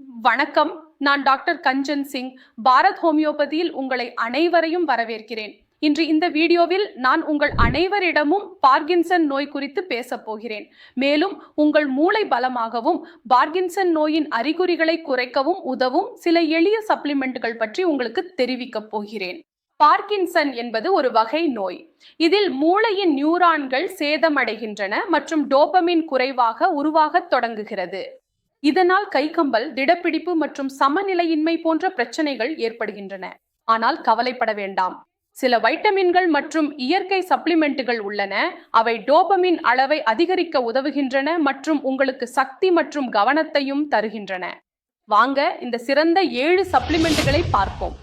வணக்கம். நான் டாக்டர் கஞ்சன் சிங். பாரத் ஹோமியோபதியில் உங்களை அனைவரையும் வரவேற்கிறேன். இன்று இந்த வீடியோவில் நான் உங்கள் அனைவரிடமும் பார்கின்சன் நோய் குறித்து பேசப் போகிறேன். மேலும் உங்கள் மூளை பலமாகவும் பார்கின்சன் நோயின் அறிகுறிகளை குறைக்கவும் உதவும் சில எளிய சப்ளிமெண்ட்டுகள் பற்றி உங்களுக்கு தெரிவிக்கப் போகிறேன். பார்கின்சன் என்பது ஒரு வகை நோய். இதில் மூளையின் நியூரான்கள் சேதமடைகின்றன மற்றும் டோபமின் குறைவாக உருவாகத் தொடங்குகிறது. இதனால் கைகம்பல் திடப்பிடிப்பு மற்றும் சமநிலையின்மை போன்ற பிரச்சனைகள் ஏற்படுகின்றன. ஆனால் கவலைப்பட வேண்டாம். சில வைட்டமின்கள் மற்றும் இயற்கை சப்ளிமெண்ட்டுகள் உள்ளன. அவை டோபமின் அளவை அதிகரிக்க உதவுகின்றன மற்றும் உங்களுக்கு சக்தி மற்றும் கவனத்தையும் தருகின்றன. வாங்க இந்த சிறந்த ஏழு சப்ளிமெண்ட்டுகளை பார்ப்போம்.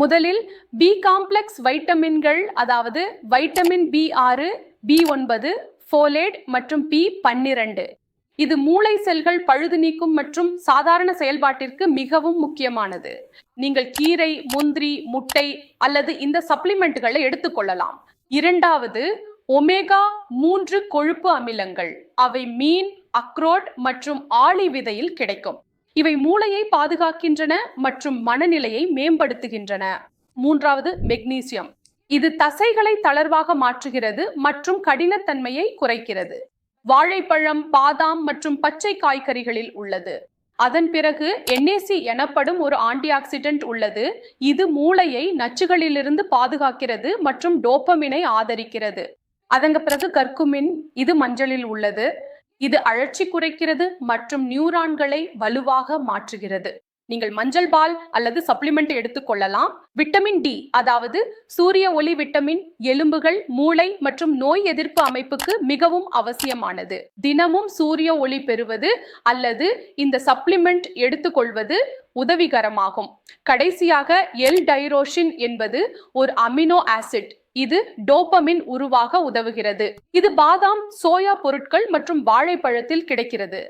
முதலில் பி காம்ப்ளெக்ஸ் வைட்டமின்கள் அதாவது வைட்டமின் பி ஆறு பி ஒன்பது ஃபோலேட் மற்றும் பி பன்னிரண்டு. இது மூளை செல்கள் பழுது நீக்கும் மற்றும் சாதாரண செயல்பாட்டிற்கு மிகவும் முக்கியமானது. நீங்கள் கீரை முந்திரி முட்டை அல்லது இந்த சப்ளிமெண்ட்டுகளை எடுத்துக்கொள்ளலாம் இரண்டாவது ஒமேகா மூன்று கொழுப்பு அமிலங்கள். அவை மீன் அக்ரோட் மற்றும் ஆளி விதையில் கிடைக்கும். இவை மூளையை பாதுகாக்கின்றன மற்றும் மனநிலையை மேம்படுத்துகின்றன. மூன்றாவது மெக்னீசியம். இது தசைகளை தளர்வாக மாற்றுகிறது மற்றும் கடினத்தன்மையை குறைக்கிறது. வாழைப்பழம் பாதாம் மற்றும் பச்சை காய்கறிகளில் உள்ளது. அதன் பிறகு என்ஏசி எனப்படும் ஒரு ஆன்டிஆக்சிடென்ட் உள்ளது. இது மூளையை நச்சுகளிலிருந்து பாதுகாக்கிறது மற்றும் டோப்பமினை ஆதரிக்கிறது. அதங்க பிறகு கர்க்குமின் இது மஞ்சளில் உள்ளது. இது அழற்சி குறைக்கிறது மற்றும் நியூரான்களை வலுவாக மாற்றுகிறது. நீங்கள் மஞ்சள் பால் அல்லது சப்ளிமெண்ட் எடுத்துக்கொள்ளலாம் விட்டமின் டி அதாவது சூரிய ஒளி விட்டமின் எலும்புகள் மூளை மற்றும் நோய் எதிர்ப்பு அமைப்புக்கு மிகவும் அவசியமானது. தினமும் சூரிய ஒளி பெறுவது அல்லது இந்த சப்ளிமெண்ட் எடுத்துக்கொள்வது உதவிகரமாகும். கடைசியாக எல் டைரோஷின் என்பது ஒரு அமினோ ஆசிட் இது டோபமின் உருவாக உதவுகிறது. இது பாதாம் சோயா பொருட்கள் மற்றும் வாழைப்பழத்தில் கிடைக்கிறது.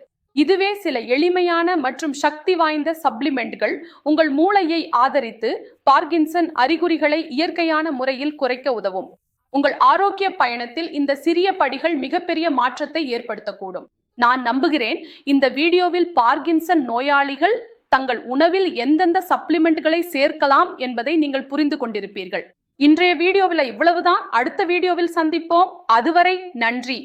இதுவே சில எளிமையான மற்றும் சக்தி வாய்ந்த சப்ளிமெண்ட்கள். உங்கள் மூளையை ஆதரித்து பார்கின்சன் அறிகுறிகளை இயற்கையான முறையில் குறைக்க உதவும். உங்கள் ஆரோக்கிய பயணத்தில் இந்த சிறிய படிகள் மிகப்பெரிய மாற்றத்தை ஏற்படுத்தக்கூடும். நான் நம்புகிறேன் இந்த வீடியோவில் பார்கின்சன் நோயாளிகள் தங்கள் உணவில் எந்தெந்த சப்ளிமெண்ட்களை சேர்க்கலாம் என்பதை நீங்கள் புரிந்து கொண்டிருப்பீர்கள். இன்றைய வீடியோவில் இவ்வளவுதான். அடுத்த வீடியோவில் சந்திப்போம். அதுவரை நன்றி.